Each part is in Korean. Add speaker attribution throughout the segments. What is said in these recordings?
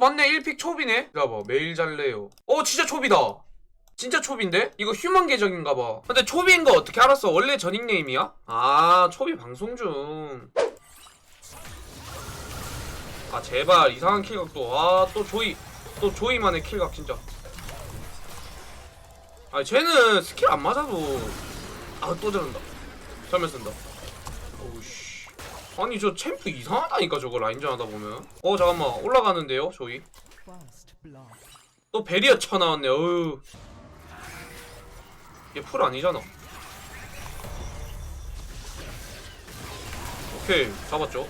Speaker 1: 맞네 1픽 초비네. 봐봐 매일 잘래요. 어 진짜 초비다. 진짜 초비인데? 이거 휴먼 계정인가봐. 근데 초비인 거 어떻게 알았어? 원래 전 닉네임이야? 아 초비 방송 중. 아 제발 이상한 킬각도 아 또 조이 또 조이만의 킬각 진짜. 아 쟤는 스킬 안 맞아도. 아 또 저런다. 설명 쓴다. 오우씨 아니 저 챔프 이상하다니까 저거 라인전 하다 보면. 어 잠깐만. 올라가는데요
Speaker 2: blood.
Speaker 1: 또 베리어 쳐 나왔네. 어휴. 얘풀 아니잖아. 오케이 잡았죠?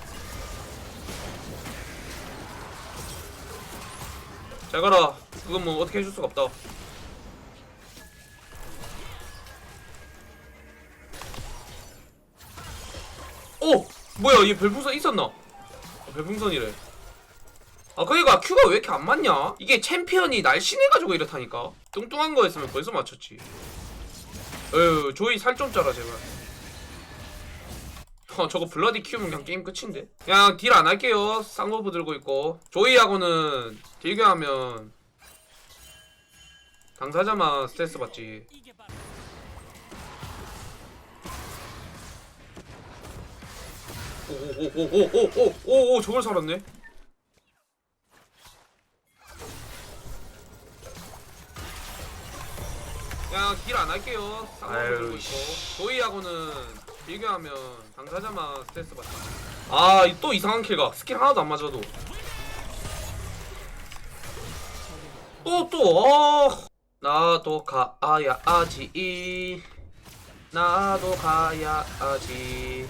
Speaker 1: 잘 가라. 그건 뭐 어떻게 해줄 수가 없다. 오! 뭐야 얘 별풍선 있었나? 아, 별풍선이래. 아 그니까 큐가 왜 이렇게 안 맞냐? 이게 챔피언이 날씬해가지고 이렇다니까? 뚱뚱한 거였으면 벌써 맞췄지. 에휴 조이 살좀 쪄라 제발. 어 저거 블러디 키우면 그냥 게임 끝인데? 그냥 딜 안 할게요. 쌍꺼풀 들고 있고. 조이하고는 딜교하면 당사자만 스트레스 받지 오오오오오오오오 저걸 살았네 그냥 길안 할게요.
Speaker 3: 아유,
Speaker 1: 들고 있고.
Speaker 3: 씨.
Speaker 1: 조이하고는 비교하면 당사자만 스트레스 받다. 아, 이또 이상한 킬각. 스킬 하나도 안 맞아도. 또, 또, 어. 나도 가야지. 나도 가야지.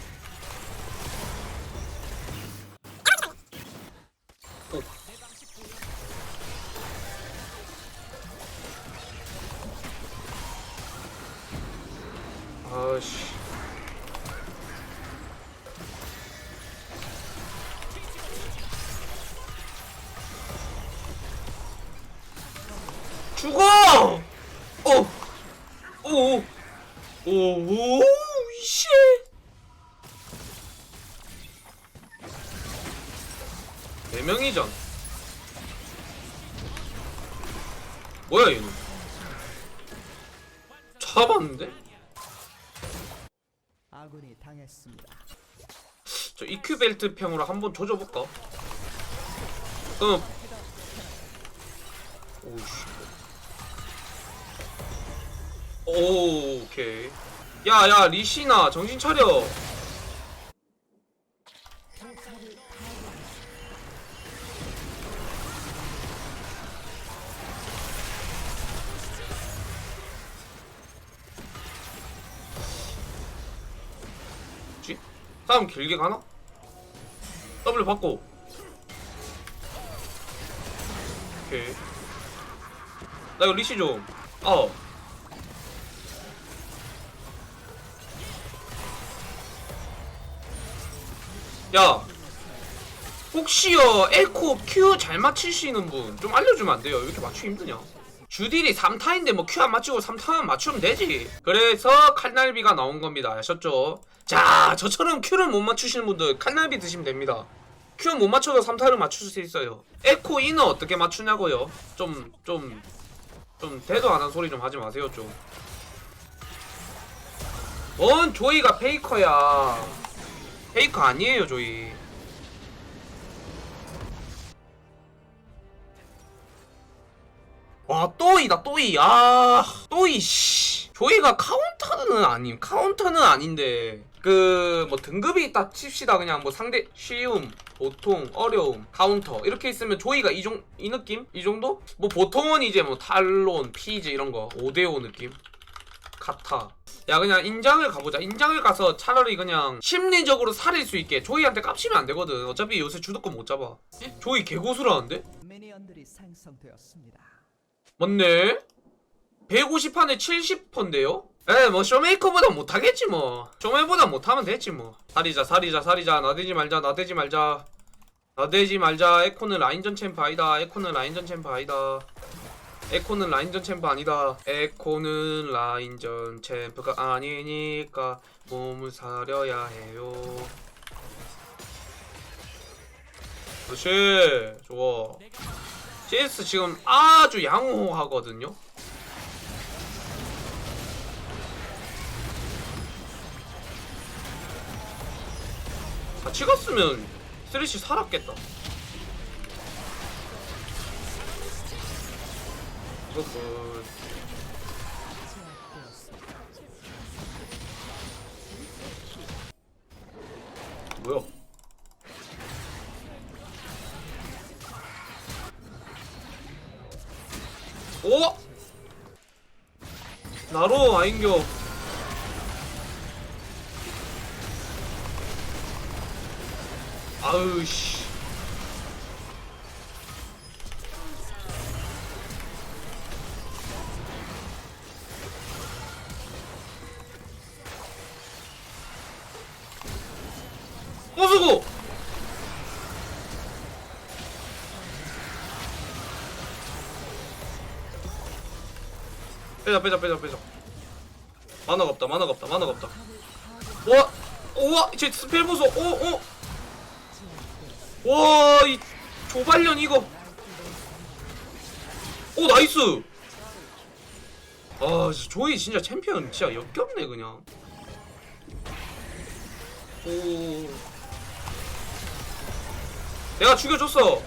Speaker 1: 아씨. 죽어! 어! 오! 오! 오! 씨! 네 명이전. 뭐야 얘는?
Speaker 2: 아군이 당했습니다.
Speaker 1: 저 EQ 벨트 평으로 한번 조져볼까? 그럼 오우씨 오 오케이 야 야 리시나 정신 차려 싸움 길게 가나? W 받고. 오케이. 나 이거 리시 좀. 어. 야. 혹시요 에코 Q 잘 맞히시는 분 좀 알려주면 안 돼요? 왜 이렇게 맞추기 힘드냐 주딜이 3타인데 뭐 Q 안 맞추고 3타만 맞추면 되지. 그래서 칼날비가 나온 겁니다. 아셨죠? 자 저처럼 Q를 못 맞추시는 분들 칼날비 드시면 됩니다. Q 못 맞춰도 3타를 맞출 수 있어요. 에코 이는 어떻게 맞추냐고요? 좀좀 좀 대도 안 한 소리 좀 하지 마세요 좀. 뭔 조이가 페이커야. 페이커 아니에요 조이 와 또이다 또이. 아 또이 씨. 조이가 카운터는 아님 카운터는 아닌데. 그 뭐 등급이 있다 칩시다. 그냥 뭐 상대 쉬움 보통 어려움 카운터. 이렇게 있으면 조이가 이, 종, 이 느낌? 이 정도? 뭐 보통은 이제 뭐 탈론 피즈 이런 거 5대5 느낌? 카타. 야 그냥 인장을 가보자. 인장을 가서 차라리 그냥 심리적으로 살릴 수 있게 조이한테 깝치면 안 되거든. 어차피 요새 주도권 못 잡아. 조이 개고수라는데?
Speaker 2: 미니언들이 생성되었습니다.
Speaker 1: 맞네 150판에 70%인데요? 에, 뭐, 쇼메이커보다 못하겠지, 뭐. 쇼메보다 못하면 됐지, 뭐. 살이자, 살이자, 살이자. 나대지 말자, 나대지 말자. 나대지 말자. 에코는 라인전 챔프 아니다. 에코는 라인전 챔프 아니다. 에코는 라인전 챔프 아니다. 에코는 라인전 챔프가 아니니까 몸을 사려야 해요. 그렇지 좋아 CS 지금 아주 양호하거든요? 같이 갔으면 쓰레쉬 살았겠다. 이거 그 뭐야 나로 아인겨 아으 씨. 꼬수고 빼자 빼자 빼자 빼자 만화가 없다 만화가 없다 만화가 없다. 와 우와 제 스펠 보소. 오오 와이 조발년 이거. 오 나이스. 아 진짜 조이 진짜 챔피언 진짜 역겹네 그냥. 오. 내가 죽여줬어.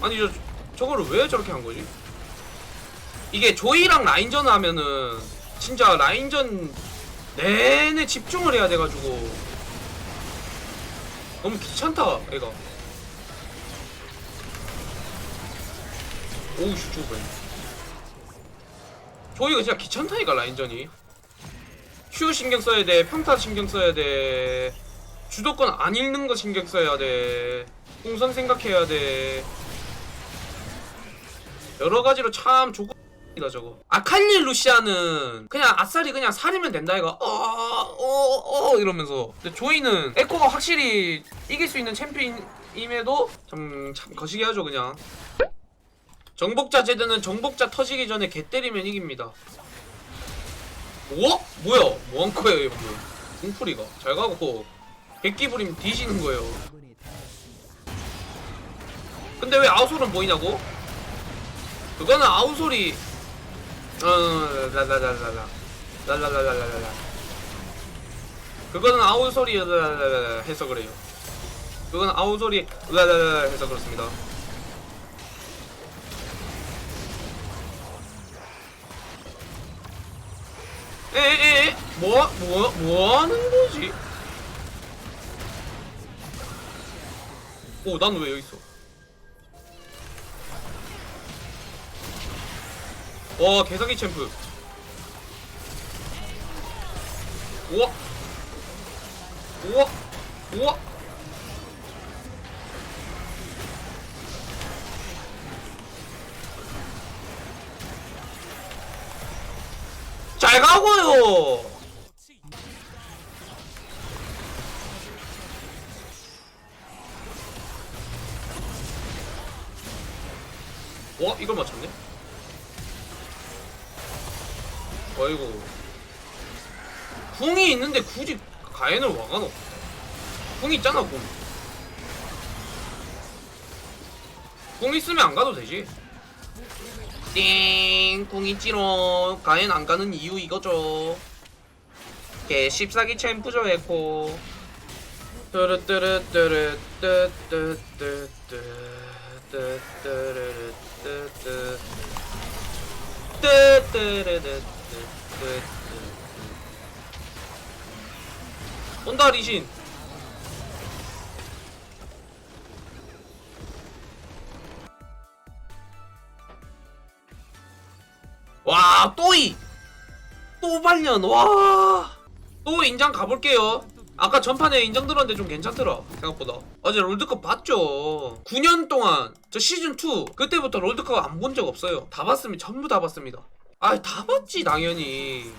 Speaker 1: 아니 저 저거를 왜 저렇게 한 거지? 이게 조이랑 라인전 하면은 진짜 라인전 내내 집중을 해야 돼가지고 너무 귀찮다 애가. 오우 씨 죽을 뻔 조이가 진짜 귀찮다니까 라인전이. Q 신경 써야 돼 평타 신경 써야 돼 주도권 안 읽는 거 신경 써야 돼 풍선 생각해야 돼. 여러 가지로 참 조금 이다 저거. 아칼리 루시아는 그냥 아싸리 그냥 살이면 된다 이거. 어어 어 이러면서. 근데 조이는 에코가 확실히 이길 수 있는 챔피언임에도 좀, 참 거시기 하죠 그냥. 정복자 제드는 정복자 터지기 전에 개 때리면 이깁니다. 오? 뭐야? 뭐한 거예요 이거 웅풀이가? 잘 가고. 백기 부림 뒤지는 거예요. 근데 왜 아웃솔은 보이냐고? 그거는 아웃솔이 어 라라라라라 라라라라라라 그거는 아웃솔이 라라라라 해서 그래요 그거는 아웃솔이 라라라라 해서 그렇습니다 에에에 뭐, 뭐, 뭐 하는 거지? 오, 난 왜 여기 있어? 와 개사기 챔프. 우와. 우와. 우와. 잘 가고요. 와 이걸 맞췄네 어이구 궁이 있는데 굳이 가엔을 와가노. 궁 있잖아 궁. 궁 있으면 안 가도 되지. 띵궁 있지롱. 가엔 안 가는 이유 이거죠. 개 씹사기 챔프죠 에코. 뜨뜨르르뜨뜨뜨 온다 리신. 와 또이. 또 발년. 와또 인장 가볼게요. 아까 전판에 인정 들었는데 좀 괜찮더라 생각보다. 어제 롤드컵 봤죠. 9년 동안 저 시즌2 그때부터 롤드컵 안 본 적 없어요. 다 봤습니다. 전부 다 봤습니다 아 다 봤지 당연히.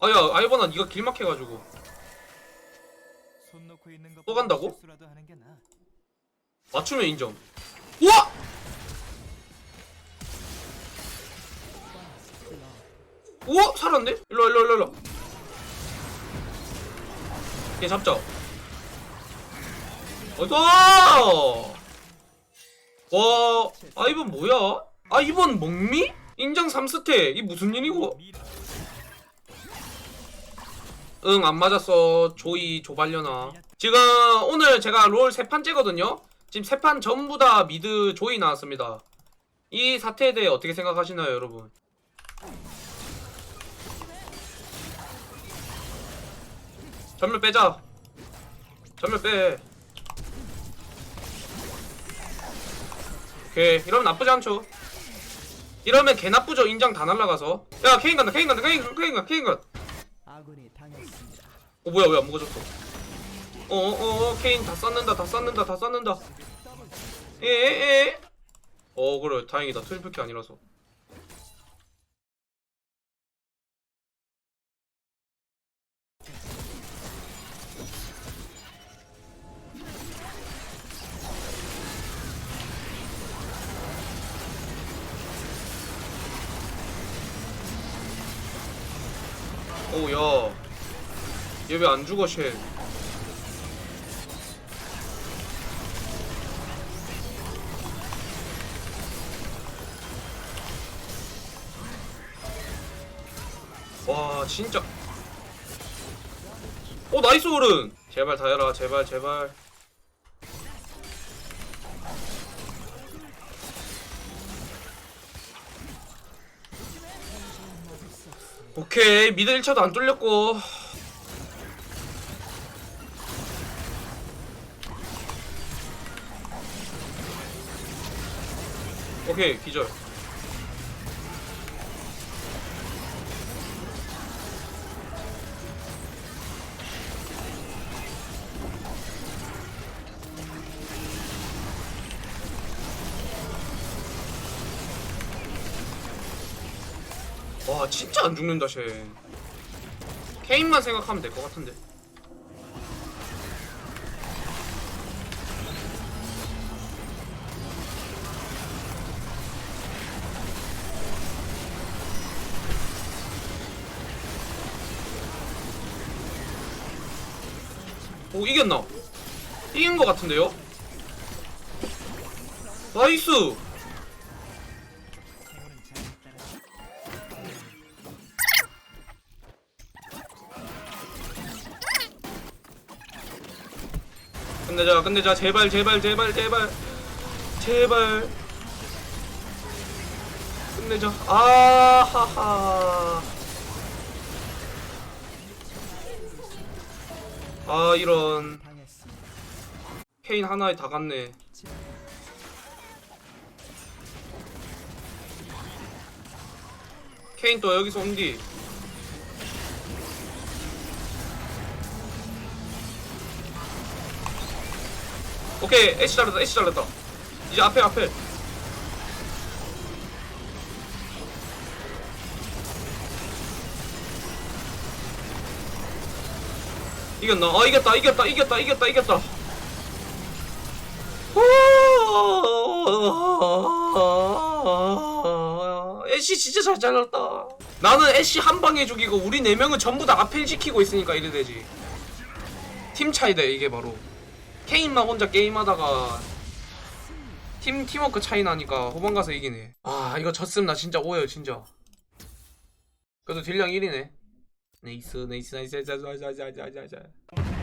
Speaker 1: 아야 아이번아 니가 길막해가지고. 또 간다고? 맞추면 인정. 우와! 우와 살았네? 일로 일로 일로 일로 얘 잡자. 어서 와, 아 이번 뭐야? 아 이번 먹미? 인정 3스택 이 무슨 일이고? 응 안 맞았어. 조이 조발려나. 지금 오늘 제가 롤세 판째거든요? 지금 세판 전부 다 미드 조이 나왔습니다. 이 사태에 대해 어떻게 생각하시나요 여러분? 전멸 빼자. 전멸 빼 오케이 이러면 나쁘지 않죠. 이러면 개 나쁘죠. 인장 다 날라가서. 야 케인 간다 케인 간다 케인 간다 케인 간다 케인 간다
Speaker 2: 아군이 당했습니다.
Speaker 1: 어 뭐야 왜안 먹어졌어. 어어어 케인 다 쌓는다 다 쌓는다 다 쌓는다. 에에에 어 그래 다행이다. 트리플키 아니라서 오야. 얘 왜 안 죽어 쉣 와 진짜. 오 나이스 오른! 제발 다해라. 제발 제발 오케이 미드 1차도 안 뚫렸고. 오케이 기절 진짜 안 죽는다 쟤 케인만 생각하면 될 것 같은데 오 이겼나? 이긴 것 같은데요? 나이스! 끝내자 끝내자. 제발 제발 제발 제발. 제발. 끝내자. 아하하. 아 이런. 케인 하나에 다 갔네. 케인 또 여기서 온디 오케이 애쉬 잘했다 애쉬 잘했다. 이제 앞에 앞에. 이겼나? 어 이겼다 이겼다 이겼다 이겼다 이겼다. 애쉬 진짜 잘 잘랐다. 나는 애쉬 한 방에 죽이고 우리 네 명은 전부 다 앞에 지키고 있으니까 이래 되지. 팀 차이다 이게 바로 케인만 혼자 게임하다가 팀 팀워크 차이 나니까 후반 가서 이기네. 아 이거 졌음 나 진짜 오해요 진짜. 그래도 딜량 1이네. 네이스 네이스 나이스 나이스 나이스 나이스 나이스 나이스.